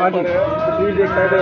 ਹਾਂਜੀ ਤੁਸੀਂ ਦੇਖ ਸਕਦੇ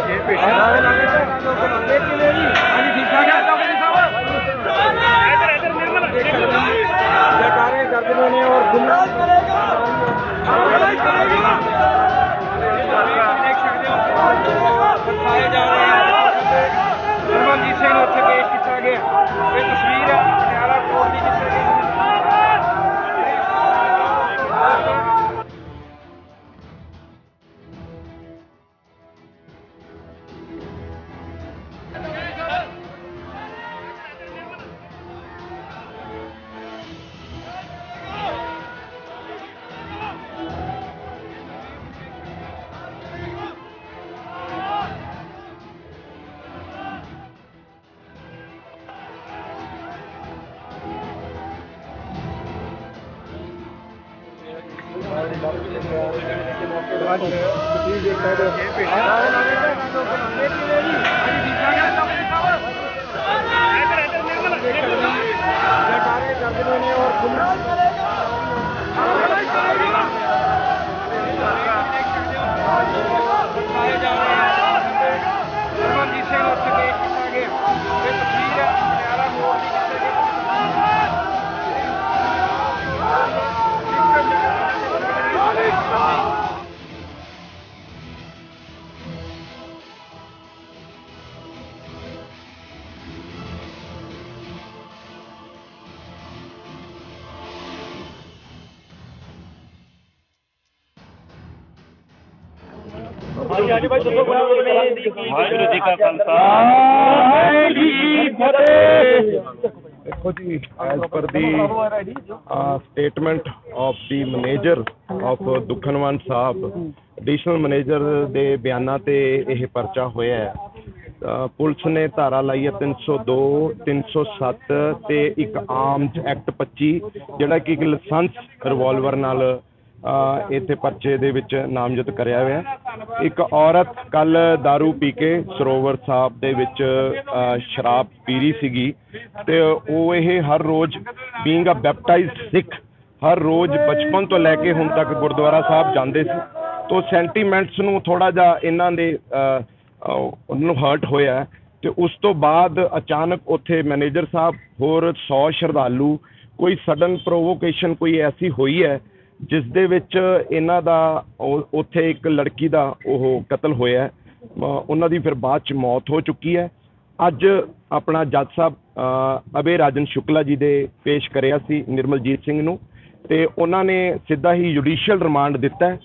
ਹਾਂਜੀ ਤੁਸੀਂ ਵਾਹਿਗੁਰੂ ਜੀ ਕਾ ਖਾਲਸਾ ਦੇਖੋ ਜੀ as per the statement of the manager of Dukhnawant Sahib additional manager ਦੇ ਬਿਆਨਾਂ ਤੇ ਇਹ ਪਰਚਾ ਹੋਇਆ ਹੈ। ਪੁਲਿਸ ਨੇ ਧਾਰਾ ਲਾਈ ਹੈ 302 307 ਤੇ ਇੱਕ ਆਰਮਜ਼ ਐਕਟ 25 ਜਿਹੜਾ ਕਿ ਇੱਕ ਲਾਇਸੈਂਸ ਰਿਵਾਲਵਰ ਨਾਲ ਇੱਥੇ ਪਰਚੇ ਦੇ ਵਿੱਚ ਨਾਮਜ਼ਦ ਕਰਿਆ ਹੋਇਆ ਹੈ। ਇੱਕ ਔਰਤ ਕੱਲ दारू ਪੀ ਕੇ ਸਰੋਵਰ ਸਾਹਿਬ ਦੇ ਵਿੱਚ ਅਹ, ਸ਼ਰਾਬ ਪੀ ਰਹੀ ਸੀਗੀ ਤੇ ਉਹ ਇਹ ਹਰ ਰੋਜ਼ ਬੀਇੰਗ ਅ ਬੈਪਟਾਈਜ਼ਡ ਸਿੱਖ ਹਰ ਰੋਜ਼ ਬਚਪਨ ਤੋਂ ਲੈ ਕੇ ਹੁਣ ਤੱਕ ਗੁਰਦੁਆਰਾ ਸਾਹਿਬ ਜਾਂਦੇ ਸੀ ਤੋਂ ਸੈਂਟੀਮੈਂਟਸ ਨੂੰ ਥੋੜਾ ਜਿਹਾ ਇਹਨਾਂ ਦੇ ਅਹ, ਅਹ, ਉਹਨਾਂ ਨੂੰ ਹਰਟ ਹੋਇਆ ਹੈ ਤੇ ਉਸ ਤੋਂ ਬਾਅਦ ਅਚਾਨਕ ਉੱਥੇ ਮੈਨੇਜਰ ਸਾਹਿਬ ਹੋਰ 100 ਸ਼ਰਧਾਲੂ ਕੋਈ ਸਡਨ ਪ੍ਰੋਵੋਕੇਸ਼ਨ ਕੋਈ ਐਸੀ ਹੋਈ ਹੈ ਜਿਸ ਦੇ ਵਿੱਚ ਇਹਨਾਂ ਦਾ ਉਹ- ਉੱਥੇ ਇੱਕ ਲੜਕੀ ਦਾ ਉਹ ਕਤਲ ਹੋਇਆ ਉਹਨਾਂ ਦੀ ਫਿਰ ਬਾਅਦ ਚ ਮੌਤ ਹੋ ਚੁੱਕੀ ਹੈ। ਅੱਜ ਆਪਣਾ ਜੱਜ ਸਾਹਿਬ ਅਹ, ਰਾਜਨ ਸ਼ੁਕਲਾ ਜੀ ਦੇ ਪੇਸ਼ ਕਰਿਆ ਸੀ ਨਿਰਮਲਜੀਤ ਸਿੰਘ ਨੂੰ ਤੇ ਉਹਨਾਂ ਨੇ ਸਿੱਧਾ ਹੀ ਜੁਡੀਸ਼ੀਅਲ ਰਿਮਾਂਡ ਦਿੱਤਾ ਹੈ।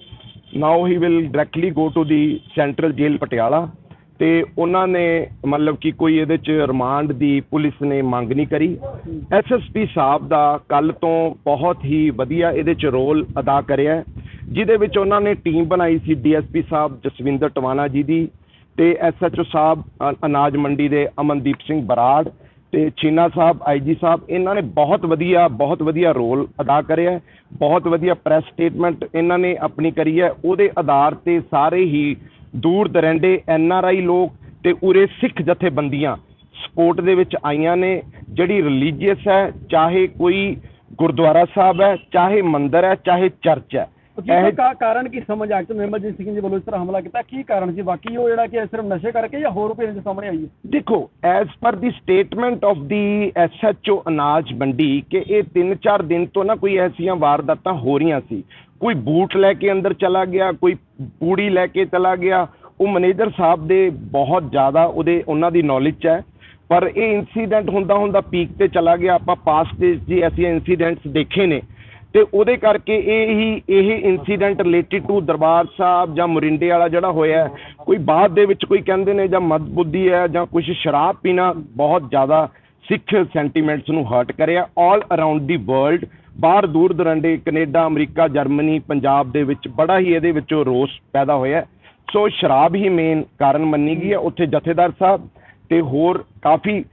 Now he will directly go to the central jail Patiala. ਤੇ ਉਹਨਾਂ ਨੇ ਮਤਲਬ ਕਿ ਕੋਈ ਇਹਦੇ ਚ ਰਿਮਾਂਡ ਦੀ ਪੁਲਿਸ ਨੇ ਮੰਗ ਨਹੀਂ ਕਰੀ। ਐਸਐਸਪੀ ਸਾਹਿਬ ਦਾ ਕੱਲ ਤੋਂ ਬਹੁਤ ਹੀ ਵਧੀਆ ਇਹਦੇ ਚ ਰੋਲ ਅਦਾ ਕਰਿਆ। ਜਿਹਦੇ ਵਿੱਚ ਉਹਨਾਂ ਨੇ ਟੀਮ ਬਣਾਈ ਸੀ ਡੀਐਸਪੀ ਸਾਹਿਬ ਜਸਵਿੰਦਰ ਟਵਾਣਾ ਜੀ ਦੀ ਤੇ ਐਸਐਚਓ ਸਾਹਿਬ ਅਨਾਜ ਮੰਡੀ ਦੇ ਅਮਨਦੀਪ ਸਿੰਘ ਬਰਾੜ ਤੇ ਚੀਨਾ ਸਾਹਿਬ ਆਈਜੀ ਸਾਹਿਬ, ਇਹਨਾਂ ਨੇ ਬਹੁਤ ਵਧੀਆ ਬਹੁਤ ਵਧੀਆ ਰੋਲ ਅਦਾ ਕਰਿਆ। ਬਹੁਤ ਵਧੀਆ ਪ੍ਰੈਸ ਸਟੇਟਮੈਂਟ ਇਹਨਾਂ ਨੇ ਆਪਣੀ ਕਰੀ ਹੈ। ਉਹਦੇ ਆਧਾਰ ਤੇ ਸਾਰੇ ਹੀ ਦੂਰ ਦਰੰਡੇ ਐਨਆਰਆਈ ਲੋਕ ਤੇ ਉਰੇ ਸਿੱਖ ਜਥੇਬੰਦੀਆਂ ਸਪੋਰਟ ਦੇ ਵਿੱਚ ਆਈਆਂ ਨੇ ਜਿਹੜੀ ਰਿਲੀਜੀਅਸ ਹੈ ਚਾਹੇ ਕੋਈ ਗੁਰਦੁਆਰਾ ਸਾਹਿਬ ਹੈ ਚਾਹੇ ਮੰਦਿਰ ਹੈ ਚਾਹੇ ਚਰਚ ਹੈ। ਇਹ ਕਾ ਕਾਰਨ ਕੀ ਸਮਝ ਆ ਕਿ ਨਿਰਮਲਜੀਤ ਸਿੰਘ ਜੀ ਵੱਲੋਂ ਇਸ ਤਰ੍ਹਾਂ ਹਮਲਾ ਕੀਤਾ। ਕੀ ਕਾਰਨ ਸੀ? ਬਾਕੀ ਉਹ ਜਿਹੜਾ ਕਿ ਸਿਰਫ ਨਸ਼ੇ ਕਰਕੇ ਜਾਂ ਹੋਰ ਕੋਈ ਇਹਦੇ ਸਾਹਮਣੇ ਆਈ ਹੈ? ਦੇਖੋ as per the statement of the SHO Anaj Mandi ਕਿ ਇਹ 3-4 ਦਿਨ ਤੋਂ ਨਾ ਕੋਈ ਐਸੀਆਂ ਵਾਰਦਾਤਾਂ ਹੋ ਰਹੀਆਂ ਸੀ। ਕੋਈ ਬੂਟ ਲੈ ਕੇ ਅੰਦਰ ਚਲਾ ਗਿਆ, ਕੋਈ ਪੂੜੀ ਲੈ ਕੇ ਚਲਾ ਗਿਆ, ਉਹ ਮੈਨੇਜਰ ਸਾਹਿਬ ਦੇ ਬਹੁਤ ਜ਼ਿਆਦਾ ਉਹਦੇ, ਉਹਨਾਂ ਦੀ ਨੌਲੇਜ 'ਚ ਹੈ। ਪਰ ਇਹ ਇਨਸੀਡੈਂਟ ਹੁੰਦਾ ਹੁੰਦਾ ਪੀਕ ਤੇ ਚਲਾ ਗਿਆ, ਆਪਾਂ ਪਾਸਟ ਦੇ ਜੀ ਐਸੀਆਂ ਇਨਸੀਡੈਂਟਸ ਦੇਖੇ ਨੇ। ਤੇ ਉਹਦੇ ਕਰਕੇ ਇਹ ਹੀ, ਇਹ incident related to Darbar Sahib ਜਾਂ ਮੁਰਿੰਡੇ ਵਾਲਾ ਜਿਹੜਾ ਹੋਇਆ ਕੋਈ ਬਾਅਦ ਦੇ ਵਿੱਚ ਕੋਈ ਕਹਿੰਦੇ ਨੇ ਜਾਂ ਮਦਬੁੱਧੀ ਹੈ ਜਾਂ ਕੁਝ ਸ਼ਰਾਬ ਪੀਣਾ ਬਹੁਤ ਜ਼ਿਆਦਾ ਸਿੱਖ ਸੈਂਟੀਮੈਂਟਸ ਨੂੰ ਹਰਟ ਕਰਿਆ। ਆਲ ਅਰਾਊਂਡ ਦੀ ਵਰਲਡ ਬਾਹਰ ਦੂਰ ਦਰੰਡੇ ਕੈਨੇਡਾ ਅਮਰੀਕਾ ਜਰਮਨੀ ਪੰਜਾਬ ਦੇ ਵਿੱਚ ਬੜਾ ਹੀ ਇਹਦੇ ਵਿੱਚੋਂ ਰੋਸ ਪੈਦਾ ਹੋਇਆ। ਸੋ ਸ਼ਰਾਬ ਹੀ ਮੇਨ ਕਾਰਨ ਮੰਨੀ ਗਈ ਹੈ। ਉੱਥੇ ਜਥੇਦਾਰ ਸਾਹਿਬ ਤੇ ਹੋਰ ਕਾਫੀ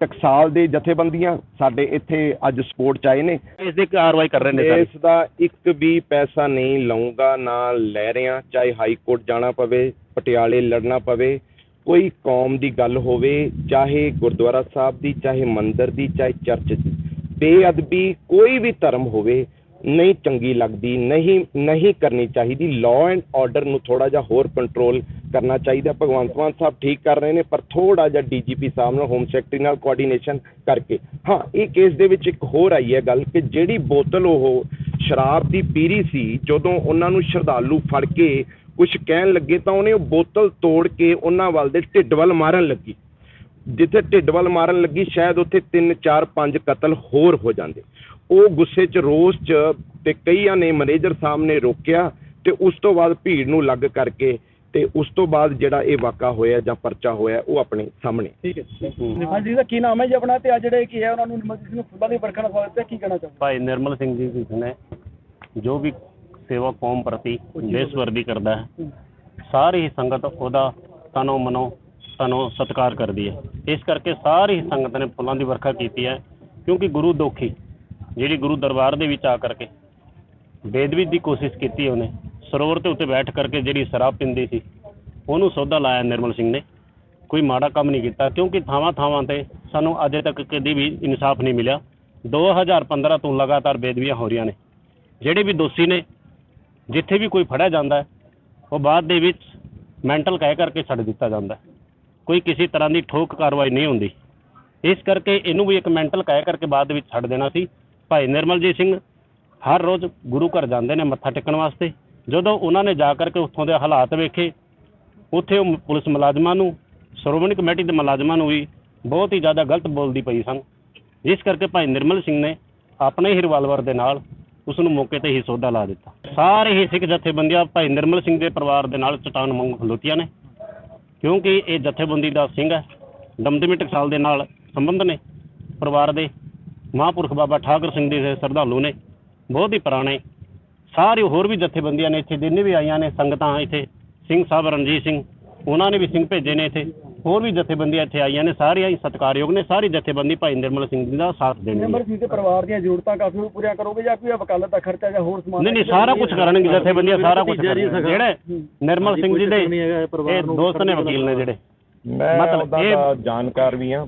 ਟਕਸਾਲ ਦੇ ਜਥੇਬੰਦੀਆਂ ਸਾਡੇ ਇੱਥੇ ਅੱਜ ਸਪੋਰਟ ਚ ਆਏ ਨੇ। ਇਸ ਦੀ ਕਾਰਵਾਈ ਕਰ ਰਹੇ ਨੇ ਸਰ। ਇਸ ਦਾ ਇੱਕ ਵੀ ਪੈਸਾ ਨਹੀਂ ਲਵਾਂਗਾ ਨਾ ਲੈ ਰਿਆਂ ਚਾਹੇ ਹਾਈ ਕੋਰਟ ਜਾਣਾ ਪਵੇ ਪਟਿਆਲੇ ਲੜਨਾ ਪਵੇ ਕੋਈ ਕੌਮ ਦੀ ਗੱਲ ਹੋਵੇ ਚਾਹੇ ਗੁਰਦੁਆਰਾ ਸਾਹਿਬ ਦੀ ਚਾਹੇ ਮੰਦਿਰ ਦੀ ਚਾਹੇ ਚਰਚ ਦੀ। ਬੇਅਦਬੀ ਕੋਈ ਵੀ ਧਰਮ ਹੋਵੇ, ਨਹੀਂ ਚੰਗੀ ਲੱਗਦੀ, ਨਹੀਂ ਨਹੀਂ ਕਰਨੀ ਚਾਹੀਦੀ। ਲਾਅ ਐਂਡ ਆਰਡਰ ਨੂੰ ਥੋੜਾ ਜਿਹਾ ਹੋਰ ਕੰਟਰੋਲ ਕਰਨਾ ਚਾਹੀਦਾ। ਭਗਵੰਤ ਮਾਨ ਸਾਹਿਬ ਠੀਕ ਕਰ ਰਹੇ ਨੇ, ਪਰ ਥੋੜਾ ਜਿਹਾ ਡੀਜੀਪੀ ਸਾਹਿਬ ਨਾਲ ਹੋਮ ਸੈਕਟਰੀ ਨਾਲ ਕੋਆਰਡੀਨੇਸ਼ਨ ਕਰਕੇ। ਹਾਂ, ਇਹ ਕੇਸ ਦੇ ਵਿੱਚ ਇੱਕ ਹੋਰ ਆਈ ਹੈ ਗੱਲ ਕਿ ਜਿਹੜੀ ਬੋਤਲ ਉਹ ਸ਼ਰਾਬ ਦੀ ਪੀਰੀ ਸੀ, ਜਦੋਂ ਉਹਨਾਂ ਨੂੰ ਸ਼ਰਧਾਲੂ ਫੜ ਕੇ ਕੁਝ ਕਹਿਣ ਲੱਗੇ ਤਾਂ ਉਹਨੇ ਉਹ ਬੋਤਲ ਤੋੜ ਕੇ ਉਹਨਾਂ ਵੱਲ ਦੇ ਢਿੱਡ ਵੱਲ ਮਾਰਨ ਲੱਗੀ। ਜਿੱਥੇ ਢਿੱਡ ਵੱਲ ਮਾਰਨ ਲੱਗੀ ਸ਼ਾਇਦ ਉੱਥੇ 3 4 5 ਕਤਲ ਹੋਰ ਹੋ ਜਾਂਦੇ। ਉਹ ਗੁੱਸੇ 'ਚ ਰੋਸ 'ਚ ਤੇ ਕਈਆਂ ਨੇ ਮੈਨੇਜਰ ਸਾਹਿਬ ਨੇ ਰੋਕਿਆ ਤੇ ਉਸ ਤੋਂ ਬਾਅਦ ਭੀੜ ਨੂੰ ਲੱਗ ਕਰਕੇ ਤੇ ਉਸ ਤੋਂ ਬਾਅਦ ਜਿਹੜਾ ਇਹ ਵਾਕਾ ਹੋਇਆ ਜਾਂ ਪਰਚਾ ਹੋਇਆ ਉਹ ਆਪਣੇ ਸਾਹਮਣੇ। ਠੀਕ ਹੈ ਹਾਂਜੀ ਇਹਦਾ ਕੀ ਨਾਮ ਹੈ ਜੀ ਆਪਣਾ? ਤੇ ਅੱਜ ਜਿਹੜੇ ਕੀ ਹੈ ਉਹਨਾਂ ਨੂੰ ਨਿਮਰਜੀਤ ਨੂੰ ਫੁੱਲਾਂ ਦੀ ਵਰਖਾ ਨਾਲ ਸਵਾਗਤ ਹੈ ਕੀ ਕਹਿਣਾ ਚਾਹੁੰਦੇ ਭਾਈ ਨਿਰਮਲ ਸਿੰਘ ਜੀ ਨੇ ਜੋ ਵੀ ਸੇਵਾ ਕੌਮ ਪ੍ਰਤੀ ਦੇਸ਼ਵਰਦੀ ਕਰਦਾ ਹੈ ਸਾਰੀ ਹੀ ਸੰਗਤ ਉਹਦਾ ਤਨੋਂ ਮਨੋਂ ਸਾਨੂੰ ਸਤਿਕਾਰ ਕਰਦੀ ਹੈ। ਇਸ ਕਰਕੇ ਸਾਰੀ ਸੰਗਤ ਨੇ ਫੁੱਲਾਂ ਦੀ ਵਰਖਾ ਕੀਤੀ ਹੈ, ਕਿਉਂਕਿ ਗੁਰੂ ਦੋਖੀ, ਜਿਹੜੀ ਗੁਰੂ ਦਰਬਾਰ ਦੇ ਵਿੱਚ ਆ ਕਰਕੇ ਬੇਦਬੀ ਦੀ ਕੋਸ਼ਿਸ਼ ਕੀਤੀ ਉਹਨੇ, ਸਰੋਵਰ ਦੇ ਉੱਤੇ ਬੈਠ ਕਰਕੇ ਜਿਹੜੀ ਸ਼ਰਾਬ ਪੀਂਦੀ ਸੀ, ਉਹਨੂੰ ਸੌਦਾ ਲਾਇਆ ਨਿਰਮਲ ਸਿੰਘ ਨੇ। ਕੋਈ ਮਾੜਾ ਕੰਮ ਨਹੀਂ ਕੀਤਾ, ਕਿਉਂਕਿ ਥਾਵਾਂ ਥਾਵਾਂ ਤੇ ਸਾਨੂੰ ਅਜੇ ਤੱਕ ਕਦੀ ਵੀ ਇਨਸਾਫ ਨਹੀਂ ਮਿਲਿਆ। 2015 ਤੋਂ ਲਗਾਤਾਰ ਬੇਦਬੀਆਂ ਹੋ ਰਹੀਆਂ ਨੇ। ਜਿਹੜੇ ਵੀ ਦੋਸ਼ੀ ਨੇ, ਜਿੱਥੇ ਵੀ ਕੋਈ ਫੜਿਆ ਜਾਂਦਾ ਉਹ ਬਾਅਦ ਦੇ ਵਿੱਚ ਮੈਂਟਲ ਕਹਿ ਕਰਕੇ ਛੱਡ ਦਿੱਤਾ ਜਾਂਦਾ ਕੋਈ ਕਿਸੇ ਤਰ੍ਹਾਂ ਦੀ ਠੋਕ ਕਾਰਵਾਈ ਨਹੀਂ ਹੁੰਦੀ। ਇਸ ਕਰਕੇ ਇਹਨੂੰ ਵੀ ਇੱਕ ਮੈਂਟਲ ਕਹਿ ਕਰਕੇ ਬਾਅਦ ਵਿੱਚ ਛੱਡ ਦੇਣਾ ਸੀ। ਭਾਈ ਨਿਰਮਲਜੀਤ ਸਿੰਘ ਹਰ ਰੋਜ਼ ਗੁਰੂ ਘਰ ਜਾਂਦੇ ਨੇ ਮੱਥਾ ਟੇਕਣ ਵਾਸਤੇ। ਜਦੋਂ ਉਹਨਾਂ ਨੇ ਜਾ ਕਰਕੇ ਉੱਥੋਂ ਦੇ ਹਾਲਾਤ ਵੇਖੇ, ਉੱਥੇ ਉਹ ਪੁਲਿਸ ਮੁਲਾਜ਼ਮਾਂ ਨੂੰ, ਸ਼੍ਰੋਮਣੀ ਕਮੇਟੀ ਦੇ ਮੁਲਾਜ਼ਮਾਂ ਨੂੰ ਵੀ ਬਹੁਤ ਹੀ ਜ਼ਿਆਦਾ ਗਲਤ ਬੋਲਦੀ ਪਈ ਸਨ। ਜਿਸ ਕਰਕੇ ਭਾਈ ਨਿਰਮਲ ਸਿੰਘ ਨੇ ਆਪਣੇ ਹੀ ਰਿਵਾਲਵਰ ਦੇ ਨਾਲ ਉਸ ਨੂੰ ਮੌਕੇ ਤੇ ਹੀ ਸੌਦਾ ਲਾ ਦਿੱਤਾ। ਸਾਰੇ ਹੀ ਸਿੱਖ ਜਥੇਬੰਦੀਆਂ ਭਾਈ ਨਿਰਮਲ ਸਿੰਘ ਦੇ ਪਰਿਵਾਰ ਦੇ ਨਾਲ ਚਟਾਨ ਮੰਗ ਖਲੋਤੀਆਂ ਨੇ। ਕਿਉਂਕਿ ਇਹ ਜਥੇਬੰਦੀ ਦਾ ਸਿੰਘ ਹੈ, ਦਮਦਮੀ ਟਕਸਾਲ ਦੇ ਨਾਲ ਸੰਬੰਧ ਨੇ, ਪਰਿਵਾਰ ਦੇ, ਮਹਾਂਪੁਰਖ ਬਾਬਾ ਠਾਕਰ ਸਿੰਘ ਦੇ ਸ਼ਰਧਾਲੂ ਨੇ, ਬਹੁਤ ਹੀ ਪੁਰਾਣੇ, ਸਾਰੇ ਹੋਰ ਵੀ ਜਥੇਬੰਦੀਆਂ ਨੇ ਇੱਥੇ, ਜਿੰਨੇ ਵੀ ਆਈਆਂ ਨੇ ਸੰਗਤਾਂ ਇੱਥੇ, ਸਿੰਘ ਸਾਹਿਬ ਰਣਜੀਤ ਸਿੰਘ, ਉਹਨਾਂ ਨੇ ਵੀ ਸਿੰਘ ਭੇਜੇ ਨੇ ਇੱਥੇ ਹੋਰ ਵੀ ਜਥੇਬੰਦੀਆਂ ਇੱਥੇ ਆਈਆਂ ਨੇ ਸਾਰੀਆਂ ਹੀ ਸਤਿਕਾਰਯੋਗ ਨੇ ਸਾਰੀ ਜਥੇਬੰਦੀ ਭਾਈ ਨਿਰਮਲ ਸਿੰਘ ਜੀ ਦਾ ਸਾਥ ਦੇਣਗੇ ਨਿਮਰਜੀਤ ਦੇ ਪਰਿਵਾਰ ਦੀਆਂ ਜ਼ਰੂਰਤਾਂ ਕਾਫੀ ਨੂੰ ਪੂਰੀਆਂ ਕਰੋਗੇ ਜਾਂ ਕੋਈ ਵਕਾਲਤ ਦਾ ਖਰਚਾ ਜਾਂ ਹੋਰ ਸਮਾਨ ਨਹੀਂ ਨਹੀਂ ਸਾਰਾ ਕੁਝ ਕਰਨਗੇ ਜਥੇਬੰਦੀਆਂ ਸਾਰਾ ਕੁਝ ਕਰਨਗੇ। ਜਿਹੜੇ ਨਿਰਮਲ ਸਿੰਘ ਜੀ ਦੇ ਇਹ ਦੋਸਤ ਨੇ ਵਕੀਲ ਨੇ ਜਿਹੜੇ। ਮੈਂ ਮਤਲਬ ਇਹ- ਜਾਣਕਾਰ ਵੀ ਹਾਂ